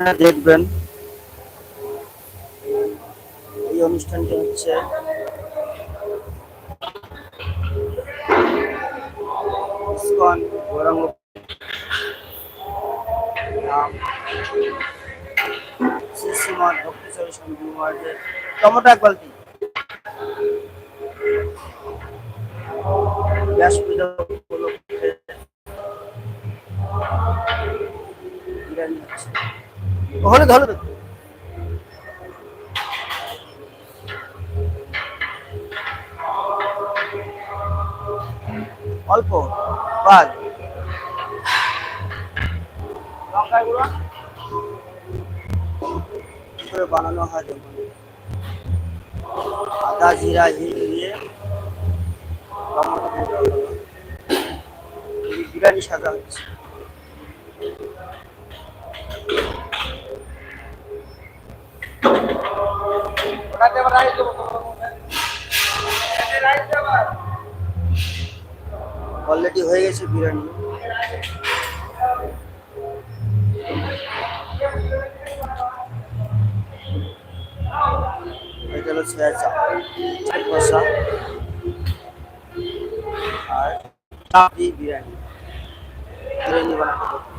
আপনারা দেখবেন। এই অনুষ্ঠানটি হচ্ছে ইসকন গৌরাঙ্গ নাম শ্রী শ্রীমদ ভক্তিচরী স্বামী মহারাজের টমেটো এক বালতি ব্যাস পূজা হচ্ছে। হলে ধরো। অল্প বাদ বানানো হয় আদা জিরা হিং দিয়ে টমেটো সাজা হচ্ছে। অলরেডি হয়ে গেছে বিরিয়ানি। এটা হলো ছেঁড়া চাপ চাপ কষা আর চাপ দিয়ে বিরিয়ানি। বিরিয়ানি বানাতে হবে।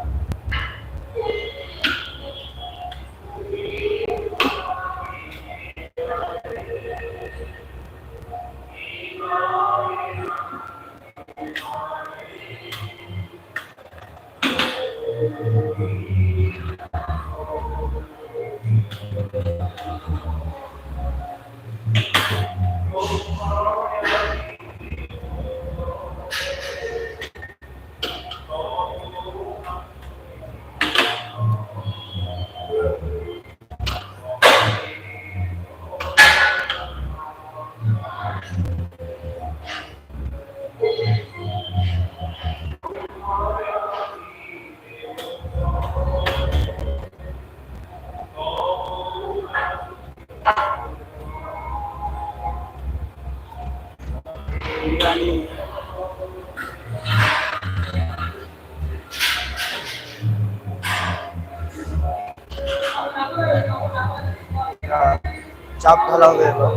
চাপ ঢালা হবে এবার।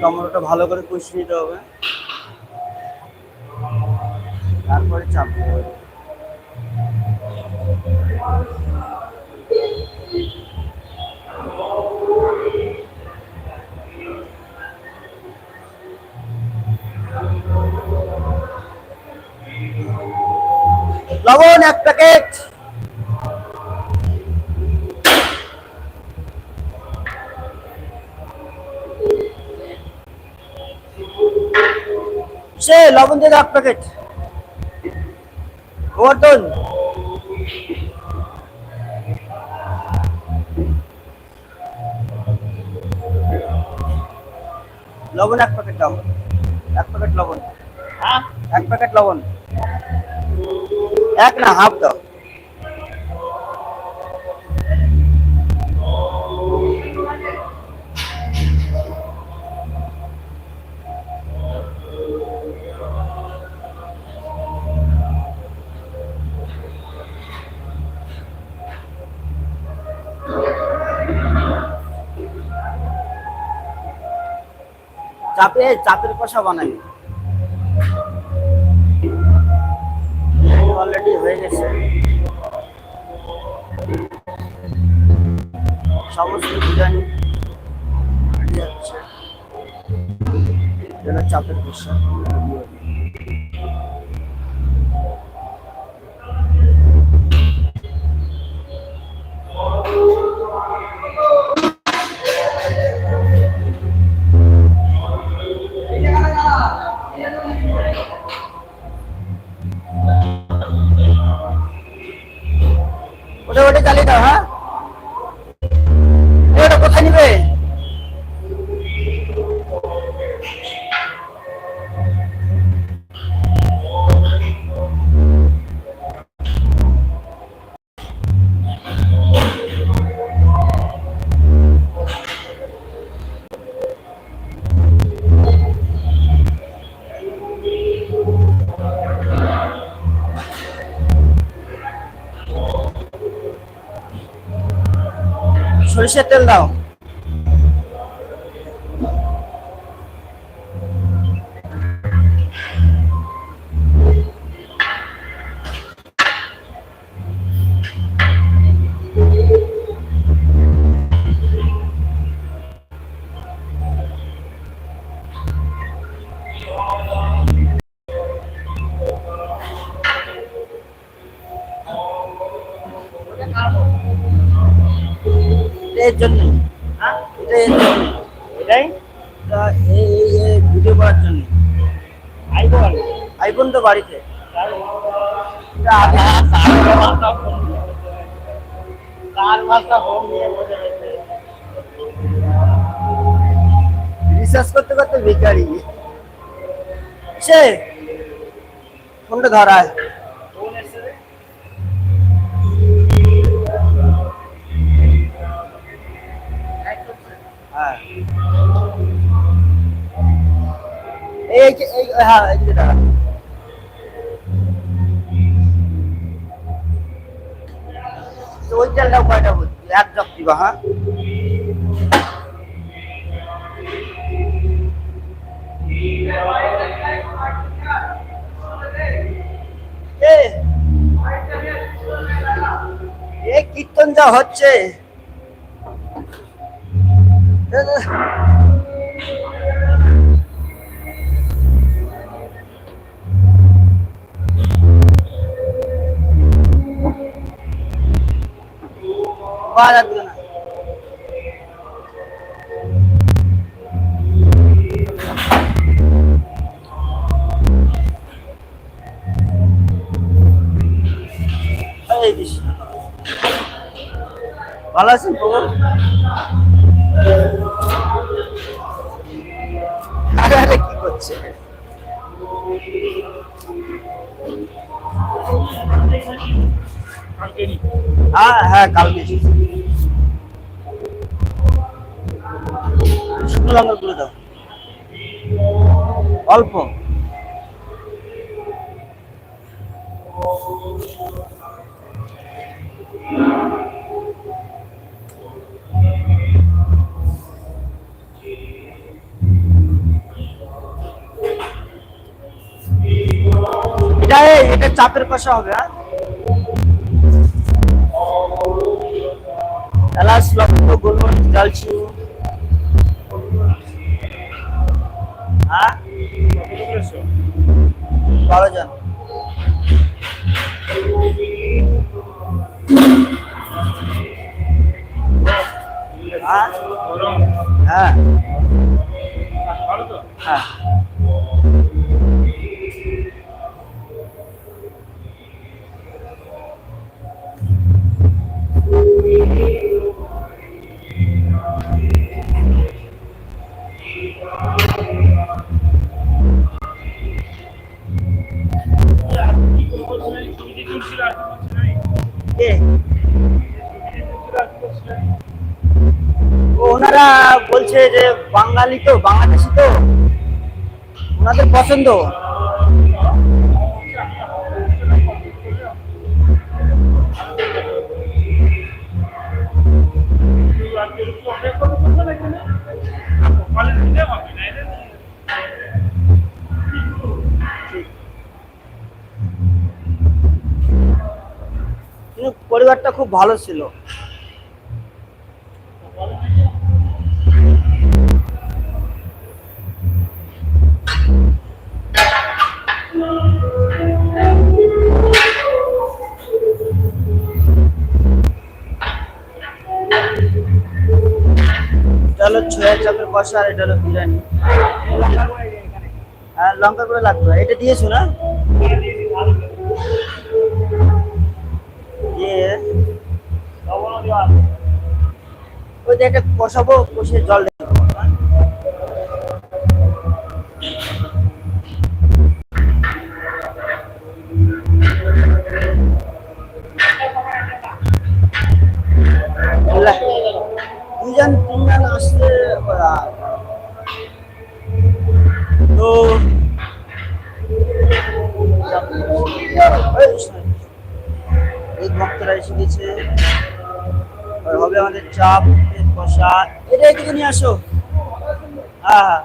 টমেটোটা ভালো করে কষিয়ে নিতে হবে। তারপরে চাপ দিতে হবে লবণ এক প্যাকেট। সে লবণ দিয়ে এক প্যাকেট। গোবর্ধন। লবণ এক প্যাকেট দাও। এক প্যাকেট লবণ। হ্যাঁ? এক প্যাকেট লবণ। এক না হাফ দাও। চাপে চাপের কষা বানাই। হয়ে গেছে। সমস্ত ডিজাইন চাপের কষা সরিষার তেল বাড়িতে এটা আগে চার মাসটা হোম নিয়ে বসে গেছে রিসার্চ করতে করতে বেকারি সে ফোনটা ধরায় ফোন এসছে রে এক করছে। হ্যাঁ এই এই যে- এই হ্যাঁ এই ওই দিবা হ্যাঁ? এ এ কীর্তন যা হচ্ছে এ, এ, বাজার দিও না এই দিস। ভালো আছেন প্রভু হ্যাঁ হ্যাঁ কালকে এসেছি শুকনো লঙ্কা গুলো দাও অল্প এটা এই, এটা চাপের কষা হবে হ্যাঁ গোলমরিচ দালচিনি হ্যাঁ বারো জন হ্যাঁ হ্যাঁ বাঙালি তো বাংলাদেশি তো। ওনাদের পছন্দ। পরিবারটা খুব ভালো ছিল। আপনার কষা আর এটা হলো বিরিয়ানি। আর লঙ্কা করে লাগবে। এটা দিয়েছ না? ওই যে একটা কষাবো কষে জল এই ভক্তরা এসে গেছে। হবে আমাদের চাপ কষা এটা এদিকে নিয়ে আসো। হ্যাঁ হ্যাঁ।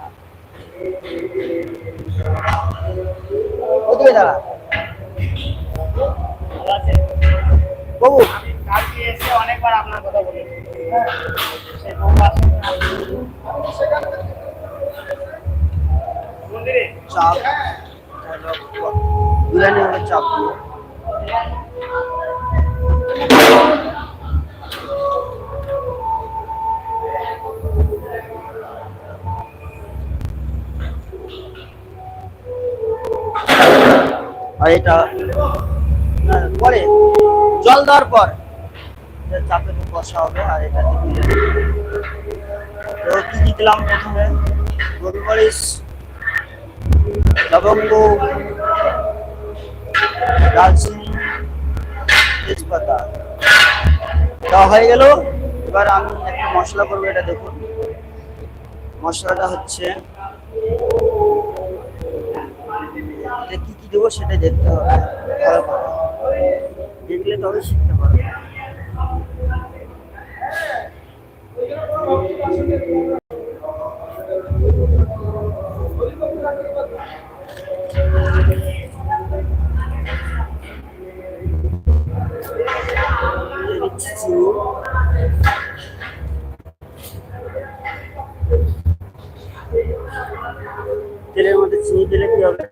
ওদিকে দাঁড়া। বাবু। অনেকবার আপনার কথা বলেছি চাপ। বিরিয়ানি চাপ আর এটা না, পরে জল দেওয়ার পর চাপে বসা হবে আর এটা কি দিলাম প্রথমে? গোলমরিচ লবঙ্গ দারচিনি তেজপাতা। দেওয়া হয়ে গেল। এবার আমি একটা মশলা করব, এটা দেখুন। মশলাটা হচ্ছে, এটা কি কি দেবো সেটা দেখতে হবে। ভালো করে। দেখলে তবে শিখতে পারবে। দিচ্ছি চিনি তেলের মধ্যে চিনি দিলে কি হবে?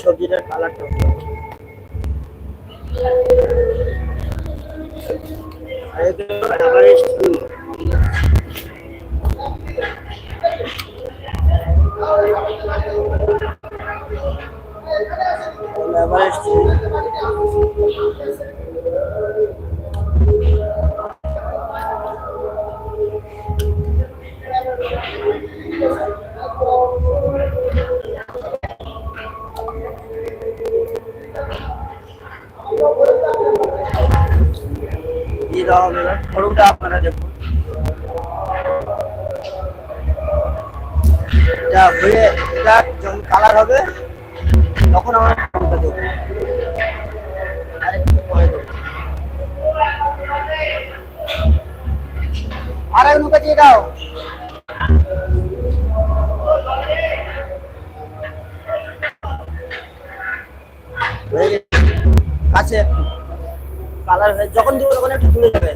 সবজিটার কালারটা হবে। এগুলো এভারেস্ট এবার আপনারা দেখুন। হয়ে যখন কালার হবে, তখন আমরা দেবো আর এক দিয়ে দাও। কালার হয়ে যখন দিব তখন একটু তুলে যাবে।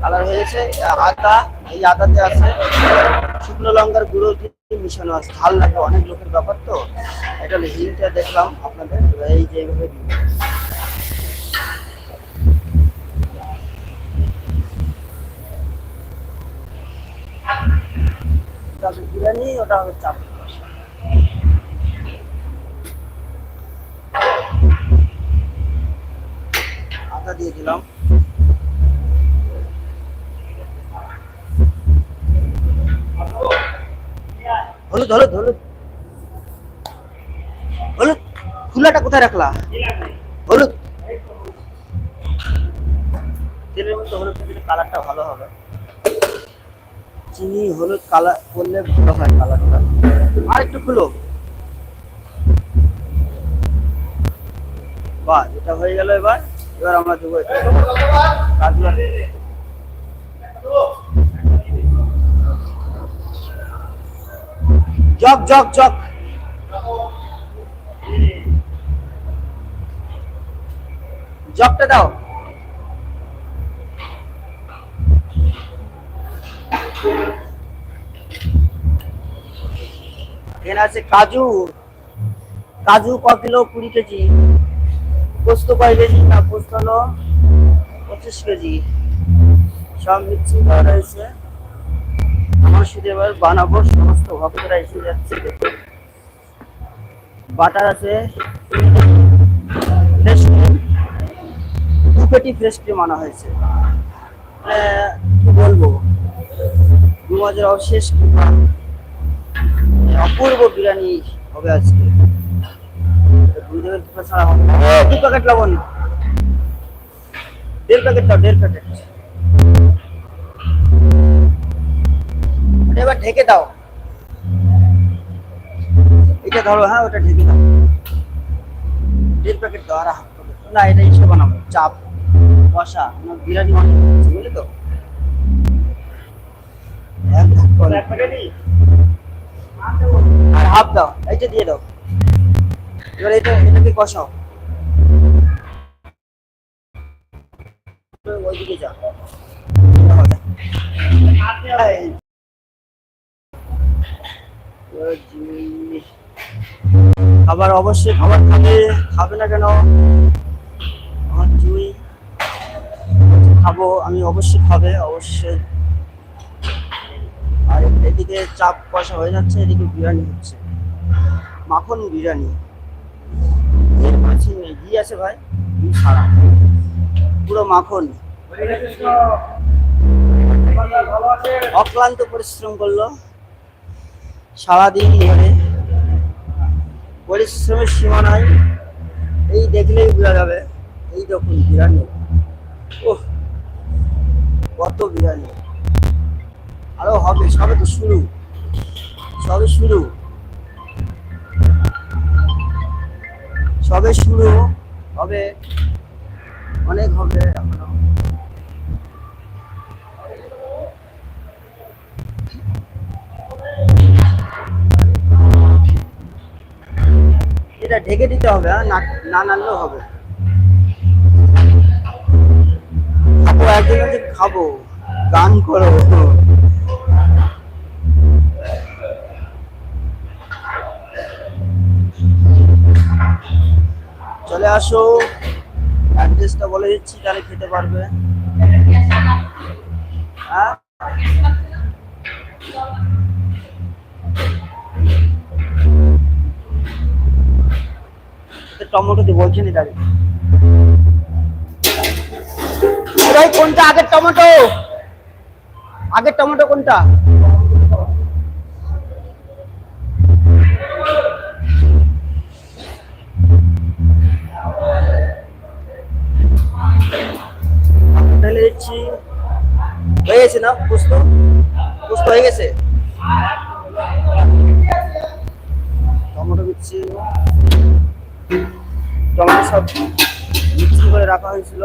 কালার হয়ে গেছে, আদা, এই আদাতে আছে শুকনো লঙ্কার গুঁড়ো মিশানো আছে। ঝাল লাগে, অনেক লোকের ব্যাপার তো। এটা হিংটা দেখলাম আপনাদের। এই যে এইভাবে। বিরিয়ানি ওটা আদা দিয়ে দিলাম। হলুদ হলুদ হলুদ হলুদ কোথায় রাখলা? হলুদ তেলের মধ্যে হলুদ কালারটা ভালো হবে। চিনি, হলুদ কালার করলে ভালো হয় কালারটা আর একটু খুলো। বাহ, এটা হয়ে গেল এবার। এবার আমরা দেবো এটা আর- জগ জগ। জগ দাও। এখানে আছে কাজু। কাজু ক কিলো? কুড়ি কেজি। পোস্ত কয় কেজি? না, পোস্ত হলো পঁচিশ কেজি। সব মিক্সিং করা রয়েছে এবার বানাবো সমস্ত ভক্তরা এসে যাচ্ছে বাটার আছে ফ্রেশ ক্রিম দু পেটি ফ্রেশ ক্রিম আনা হয়েছে। কি বলব? দু মাসের অশেষ অপূর্ব বিরিয়ানি হবে আজকে। এটা গুরুদেবের কৃপা ছাড়া হবে দু প্যাকেট লবণ। দেড় প্যাকেট দাও দেড় প্যাকেট এবার ঢেকে দাও। এটা ধরো হ্যাঁ ওটা ঢেকে দাও। দেড় প্যাকেট দাও আর হাফ প্যাকেট না এটা ইসে বানাবো। চাপ কষা আমার বিরিয়ানি অনেক বুঝলি তো? এক ধাপ করে। আর হাফ দাও এইটা দিয়ে দাও। এবার এটা এটাকে কষাও। ওইদিকে যা এই। ও জি। খাবার অবশ্যই খাবার খাবে খাবে না কেন? আমার জুই খাব, আমি অবশ্যই খাবে, অবশ্যই। আর এদিকে চাপ কষা হয়ে যাচ্ছে, এদিকে বিরিয়ানি হচ্ছে। মাখন বিরিয়ানি। ঘি আছে ভাই ছাড়া। পুরো মাখন। অক্লান্ত পরিশ্রম করল। সারাদিন ধরে পরিশ্রমের সীমা নাই। এই দেখলেই বোঝা যাবে, এই দেখুন বিরিয়ানি, ওহ, কত বিরিয়ানি। আরও হবে, সবে তো শুরু, সবে শুরু। সবে শুরু হবে, অনেক হবে এখনও। এটা ঢেকে দিতে হবে হ্যাঁ? না নাড়লেও হবে। খাব, একদিন খাব, গান করো। চলে আসো। অ্যাড্রেসটা বলে দিচ্ছি, তাহলে খেতে পারবে। হ্যাঁ? তো টমেটো দিয়ে বলছেন এটা ভাই কোনটা? আগের টমেটো। আগের টমেটো কোনটা? দিচ্ছি হয়ে গেছে না? পুস্ত পুস্ত হয়ে গেছে? হয়েছিল।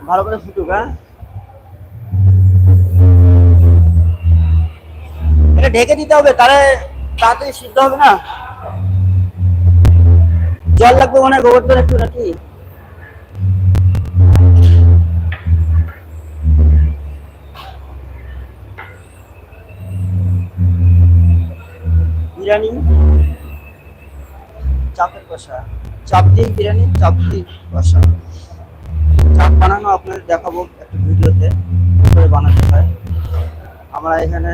ভালো করে ফুটুক হ্যাঁ? এটা ঢেকে দিতে হবে, তাহলে তাড়াতাড়ি সিদ্ধ হবে না? জল লাগবে মনে হয় গোবর্ধন একটু নাকি বিরিয়ানি, চাপের কষা। চাপ দিয়ে বিরিয়ানি, চাপ দিয়ে কষা। চাপ বানানো আপনাদের দেখাবো একটা ভিডিওতে করে বানাতে হয়। আমরা এখানে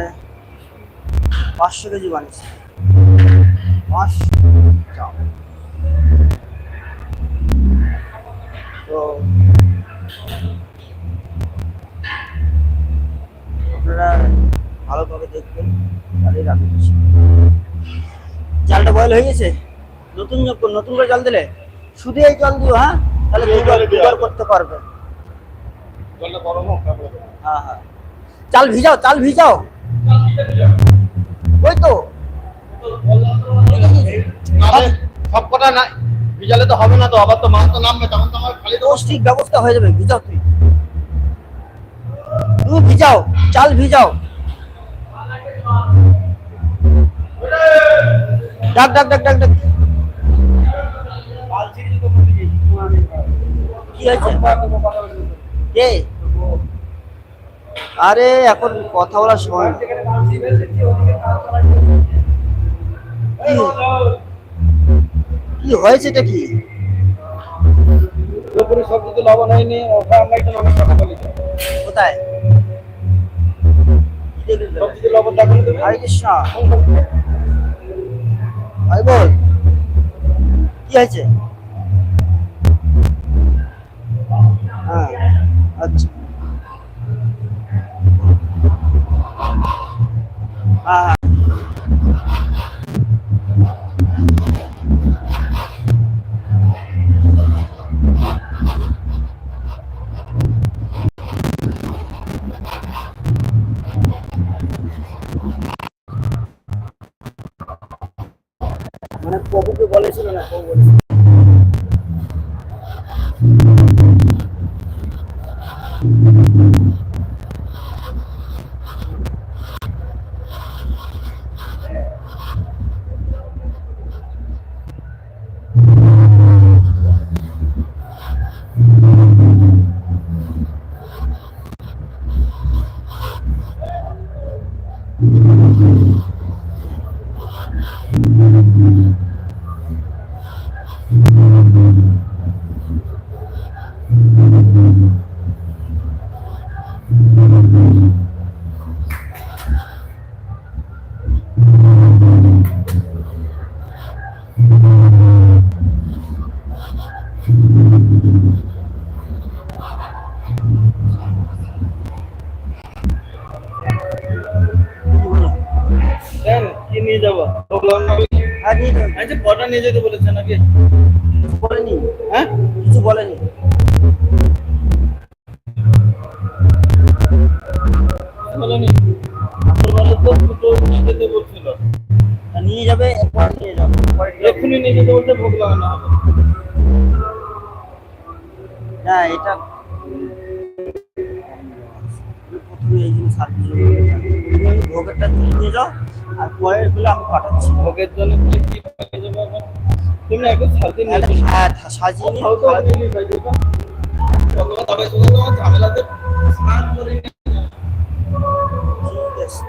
পাঁচশো কেজি বানিয়েছি। পাঁচশো চাপ। তো আপনারা ভালোভাবে দেখবেন রান্না করছি। জালটা বয়েল হয়ে গেছে? নতুন নতুন করে জল দিলে? শুধু এই জল দিও হ্যাঁ? তাহলে দুবার করতে পারবে। জলটা গরম হোক হ্যাঁ হ্যাঁ। চাল ভিজাও চাল ভিজাও। ওই তো। নাহলে সব কটা না ভিজালে তো হবে না তো আবার তো মাছ তো নামবে তখন তো আমার খালি তো ঠিক ব্যবস্থা হয়ে যাবে ভিজাও তুই। তুমি ভিজাও চাল ভিজাও। ডাক ডাক ডাক ডাক ডাক। কি হয়েছে? কে? আরে এখন কথা বলার সময় কি? হয়েছে এটা কি? লবণ হয়নি কোথায়? হরে কৃষ্ণ। ভাই বল কি হয়েছে? হ্যাঁ আচ্ছা। হ্যাঁ হ্যাঁ। আচ্ছা কটা নিয়ে যেতে বলেছে নাকি? বলেনি। হ্যাঁ? কিছু বলেনি। বলেনি। তো নিয়ে যেতে বলছিল। নিয়ে যাবে এরপর নিয়ে যাবে পরে নিয়ে যাবে। এক্ষুনি নিয়ে যেতে বলতে ভোগ লাগানো হবে। না এটা প্রথমে এই জিনিস ভোগেরটা নিয়ে যাও। আর পরেরগুলো আমি পাঠাচ্ছি। ভোগের জন্য কি কি তুমি একটু সাথে নিয়ে হ্যাঁ সাজিয়ে নিয়ে দেবো তবে শুধু তোমার ঝামেলাতে স্নান করে ঠিক আছে।